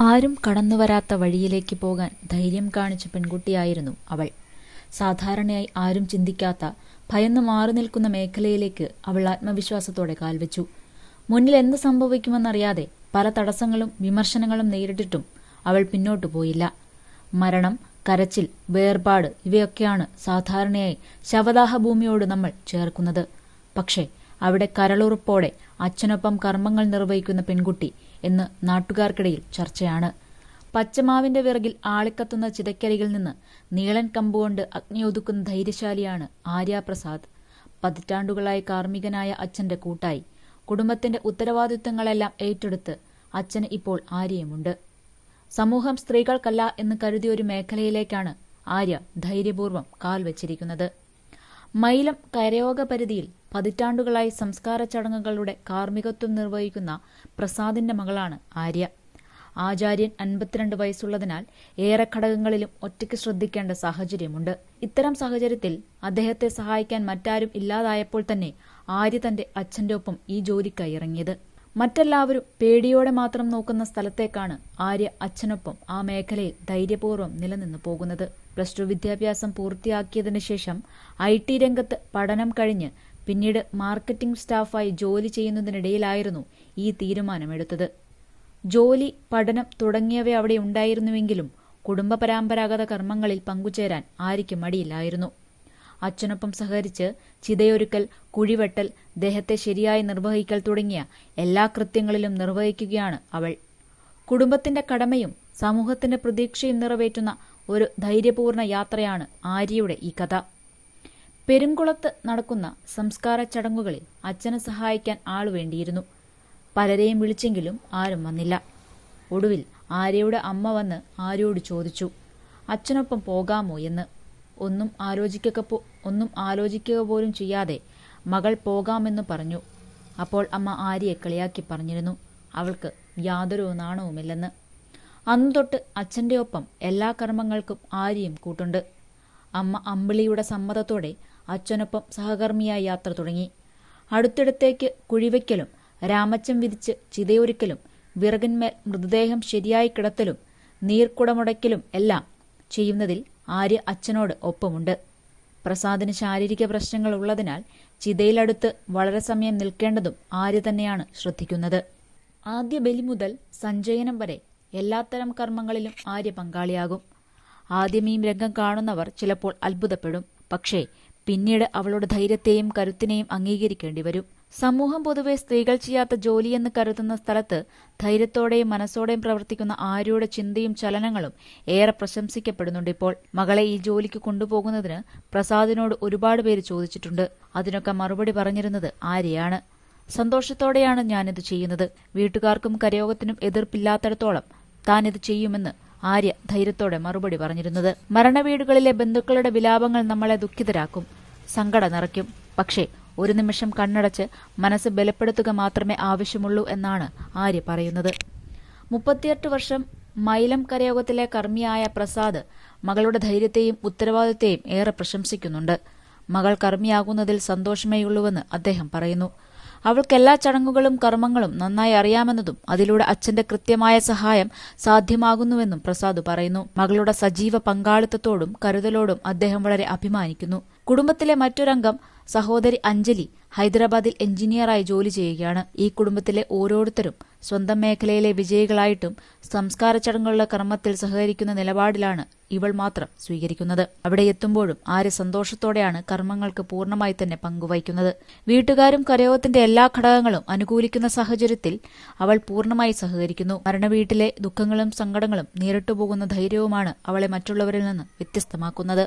ആരും കടന്നുവരാത്ത വഴിയിലേക്ക് പോകാൻ ധൈര്യം കാണിച്ച പെൺകുട്ടിയായിരുന്നു അവൾ. സാധാരണയായി ആരും ചിന്തിക്കാത്ത ഭയന്ന് മാറി നിൽക്കുന്ന മേഖലയിലേക്ക് അവൾ ആത്മവിശ്വാസത്തോടെ കാൽവെച്ചു. മുന്നിൽ എന്ത് സംഭവിക്കുമെന്നറിയാതെ പല തടസ്സങ്ങളും വിമർശനങ്ങളും നേരിട്ടിട്ടും അവൾ പിന്നോട്ടു പോയില്ല. മരണം കരച്ചിൽ വേർപാട് ഇവയൊക്കെയാണ് സാധാരണയായി ശവദാഹ ഭൂമിയോട് നമ്മൾ ചേർക്കുന്നത്. പക്ഷേ അവിടെ കരളുറപ്പോടെ അച്ഛനൊപ്പം കർമ്മങ്ങൾ നിർവഹിക്കുന്ന പെൺകുട്ടി എന്ന് നാട്ടുകാർക്കിടയിൽ ചർച്ചയാണ്. പച്ചമാവിന്റെ വിറകിൽ ആളിക്കത്തുന്ന ചിതക്കരികിൽ നിന്ന് നീളൻ കമ്പുകൊണ്ട് അഗ്നിയൊതുക്കുന്ന ധൈര്യശാലിയാണ് ആര്യാപ്രസാദ്. പതിറ്റാണ്ടുകളായി കാർമ്മികനായ അച്ഛന്റെ കൂട്ടായി. കുടുംബത്തിന്റെ ഉത്തരവാദിത്വങ്ങളെല്ലാം ഏറ്റെടുത്ത് അച്ഛന് ഇപ്പോൾ ആര്യയുമുണ്ട്. സമൂഹം സ്ത്രീകൾക്കല്ല എന്ന് കരുതിയ ഒരു മേഖലയിലേക്കാണ് ആര്യ ധൈര്യപൂർവം കാൽ വച്ചിരിക്കുന്നത്. മൈലം കരയോഗ പരിധിയിൽ പതിറ്റാണ്ടുകളായി സംസ്കാര ചടങ്ങുകളുടെ കാർമ്മികത്വം നിർവഹിക്കുന്ന പ്രസാദിന്റെ മകളാണ് ആര്യ. ആചാര്യൻ അൻപത്തിരണ്ട് വയസ്സുള്ളതിനാൽ ഏറെ ഘടകങ്ങളിലും ഒറ്റയ്ക്ക് ശ്രദ്ധിക്കേണ്ട സാഹചര്യമുണ്ട്. ഇത്തരം സാഹചര്യത്തിൽ അദ്ദേഹത്തെ സഹായിക്കാൻ മറ്റാരും ഇല്ലാതായപ്പോൾ തന്നെ ആര്യ തന്റെ അച്ഛന്റെ ഒപ്പം ഈ ജോലിക്കായി ഇറങ്ങിയത്. മറ്റെല്ലാവരും പേടിയോടെ മാത്രം നോക്കുന്ന സ്ഥലത്തേക്കാണ് ആര്യ അച്ഛനൊപ്പം ആ മേഖലയിൽ ധൈര്യപൂർവം നിലനിന്ന് പോകുന്നത്. പ്ലസ് ടു വിദ്യാഭ്യാസം പൂർത്തിയാക്കിയതിനു ശേഷം ഐ ടി രംഗത്ത് പഠനം കഴിഞ്ഞ് പിന്നീട് മാർക്കറ്റിംഗ് സ്റ്റാഫായി ജോലി ചെയ്യുന്നതിനിടയിലായിരുന്നു ഈ തീരുമാനമെടുത്തത്. ജോലി പഠനം തുടങ്ങിയവ അവിടെ ഉണ്ടായിരുന്നുവെങ്കിലും കുടുംബ പരമ്പരാഗത കർമ്മങ്ങളിൽ പങ്കുചേരാൻ ആരിക്കും മടിയില്ലായിരുന്നു. അച്ഛനൊപ്പം സഹകരിച്ച് ചിതയൊരുക്കൽ കുഴിവെട്ടൽ ദേഹത്തെ ശരിയായി നിർവഹിക്കൽ തുടങ്ങിയ എല്ലാ കൃത്യങ്ങളിലും നിർവഹിക്കുകയാണ് അവൾ. കുടുംബത്തിന്റെ കടമയും സമൂഹത്തിന്റെ പ്രതീക്ഷയും നിറവേറ്റുന്ന ഒരു ധൈര്യപൂർണ യാത്രയാണ് ആര്യയുടെ ഈ കഥ. പെരുംകുളത്ത് നടക്കുന്ന സംസ്കാര ചടങ്ങുകളിൽ അച്ഛനെ സഹായിക്കാൻ ആൾ വേണ്ടിയിരുന്നു. പലരെയും വിളിച്ചെങ്കിലും ആരും വന്നില്ല. ഒടുവിൽ ആര്യയുടെ അമ്മ വന്ന് ആര്യോട് ചോദിച്ചു അച്ഛനൊപ്പം പോകാമോ എന്ന്? ഒന്നും ആലോചിക്കുക ഒന്നും ആലോചിക്കുക പോലും ചെയ്യാതെ മകൾ പോകാമെന്ന് പറഞ്ഞു. അപ്പോൾ അമ്മ ആര്യയെ കളിയാക്കി പറഞ്ഞിരുന്നു. അവൾക്ക് യാതൊരു നാണവുമില്ലെന്ന്. അന്നു തൊട്ട് അച്ഛന്റെ ഒപ്പം എല്ലാ കർമ്മങ്ങൾക്കും ആര്യയും കൂട്ടുണ്ട്. അമ്മ അമ്പിളിയുടെ സമ്മതത്തോടെ അച്ഛനൊപ്പം സഹകർമ്മിയായി യാത്ര തുടങ്ങി. അടുത്തിടത്തേക്ക് കുഴിവയ്ക്കലും രാമച്ചം വിരിച്ച് ചിതയൊരുക്കലും വിറകിന്മേൽ മൃതദേഹം ശരിയായി കിടത്തലും നീർക്കുടമുടയ്ക്കലും എല്ലാം ചെയ്യുന്നതിൽ ആര്യ അച്ഛനോട് ഒപ്പമുണ്ട്. പ്രസാദിന് ശാരീരിക പ്രശ്നങ്ങൾ ഉള്ളതിനാൽ ചിതയിലടുത്ത് വളരെ സമയം നിൽക്കേണ്ടതും ആര്യ തന്നെയാണ് ശ്രദ്ധിക്കുന്നത്. ആദ്യ ബലി മുതൽ സഞ്ജയനം വരെ എല്ലാത്തരം കർമ്മങ്ങളിലും ആര്യ പങ്കാളിയാകും ആദ്യം ഈ രംഗം കാണുന്നവർ ചിലപ്പോൾ അത്ഭുതപ്പെടും. പക്ഷേ പിന്നീട് അവളുടെ ധൈര്യത്തെയും കരുത്തിനെയും അംഗീകരിക്കേണ്ടി വരും. സമൂഹം പൊതുവെ സ്ത്രീകൾ ചെയ്യാത്ത ജോലിയെന്ന് കരുതുന്ന സ്ഥലത്ത് ധൈര്യത്തോടെയും മനസ്സോടെയും പ്രവർത്തിക്കുന്ന ആര്യയുടെ ചിന്തയും ചലനങ്ങളും ഏറെ പ്രശംസിക്കപ്പെടുന്നുണ്ട് ഇപ്പോൾ. മകളെ ഈ ജോലിക്ക് കൊണ്ടുപോകുന്നതിന് പ്രസാദിനോട് ഒരുപാട് പേര് ചോദിച്ചിട്ടുണ്ട്. അതിനൊക്കെ മറുപടി പറഞ്ഞിരുന്നത് ആര്യയാണ്. സന്തോഷത്തോടെയാണ് ഞാനിത് ചെയ്യുന്നത്. വീട്ടുകാർക്കും കരയോഗത്തിനും എതിർപ്പില്ലാത്തടത്തോളം താൻ ഇത് ചെയ്യുമെന്ന് ആര്യ ധൈര്യത്തോടെ മറുപടി പറഞ്ഞിരുന്നത്. മരണവീടുകളിലെ ബന്ധുക്കളുടെ വിലാപങ്ങൾ നമ്മളെ ദുഃഖിതരാക്കും സങ്കട നിറയ്ക്കും. പക്ഷേ ഒരു നിമിഷം കണ്ണടച്ച് മനസ്സ് ബലപ്പെടുത്തുക മാത്രമേ ആവശ്യമുള്ളൂ എന്നാണ് ആര്യ പറയുന്നത്. മുപ്പത്തിയെട്ട് വർഷം മൈലം കരയോഗത്തിലെ കർമ്മിയായ പ്രസാദ് മകളുടെ ധൈര്യത്തെയും ഉത്തരവാദിത്തെയും ഏറെ പ്രശംസിക്കുന്നുണ്ട്. മകൾ കർമ്മിയാകുന്നതിൽ സന്തോഷമേയുള്ളൂവെന്ന് അദ്ദേഹം പറയുന്നു. അവൾക്കെല്ലാ ചടങ്ങുകളും കർമ്മങ്ങളും നന്നായി അറിയാമെന്നതും അതിലൂടെ അച്ഛന്റെ കൃത്യമായ സഹായം സാധ്യമാകുന്നുവെന്നും പ്രസാദ് പറയുന്നു. മകളുടെ സജീവ പങ്കാളിത്തത്തോടും കരുതലോടും അദ്ദേഹം വളരെ അഭിമാനിക്കുന്നു. കുടുംബത്തിലെ മറ്റൊരംഗം സഹോദരി അഞ്ജലി ഹൈദരാബാദിൽ എഞ്ചിനീയറായി ജോലി ചെയ്യുകയാണ്. ഈ കുടുംബത്തിലെ ഓരോരുത്തരും സ്വന്തം മേഖലയിലെ വിജയികളായിട്ടും സംസ്കാര ചടങ്ങുകളുടെ കർമ്മത്തിൽ സഹകരിക്കുന്ന നിലപാടിലാണ് ഇവൾ മാത്രം സ്വീകരിക്കുന്നത്. അവിടെ എത്തുമ്പോഴും ആര് സന്തോഷത്തോടെയാണ് കർമ്മങ്ങൾക്ക് പൂർണമായി തന്നെ പങ്കുവയ്ക്കുന്നത് വീട്ടുകാരും കരയോഗത്തിന്റെ എല്ലാ ഘടകങ്ങളും അനുകൂലിക്കുന്ന സാഹചര്യത്തിൽ അവൾ പൂർണമായി സഹകരിക്കുന്നു. മരണവീട്ടിലെ ദുഃഖങ്ങളും സങ്കടങ്ങളും നേരിട്ടുപോകുന്ന ധൈര്യവുമാണ് അവളെ മറ്റുള്ളവരിൽ നിന്ന് വ്യത്യസ്തമാക്കുന്നത്.